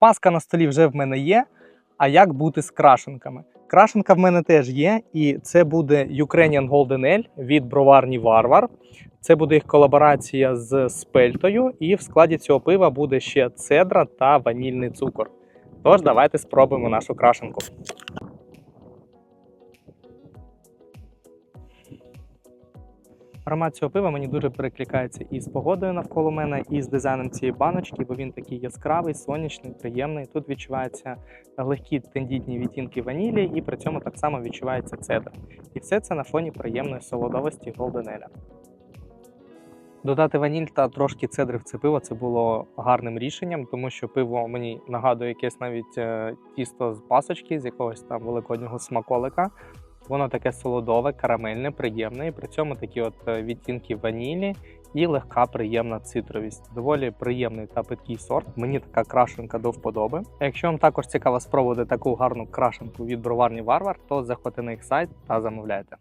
Паска на столі вже в мене є. А як бути з крашенками? Крашенка в мене теж є, і це буде Ukrainian Golden Ale від броварні Варвар. Це буде їх колаборація з спельтою, і в складі цього пива буде ще цедра та ванільний цукор. Тож давайте спробуємо нашу крашенку. Аромат цього пива мені дуже перекликається і з погодою навколо мене, і з дизайном цієї баночки, бо він такий яскравий, сонячний, приємний. Тут відчуваються легкі тендітні відтінки ванілі, і при цьому так само відчувається цедр. І все це на фоні приємної солодовості голденеля. Додати ваніль та трошки цедри в це пиво це було гарним рішенням, тому що пиво мені нагадує якесь навіть е, тісто з пасочки, з якогось там великоднього смаколика. Воно таке солодове, карамельне, приємне, і при цьому такі от е, відтінки ванілі і легка приємна цитровість. Доволі приємний та питкий сорт. Мені така крашенка до вподоби. Якщо вам також цікаво спробувати таку гарну крашенку від броварні Варвар, то заходьте на їх сайт та замовляйте.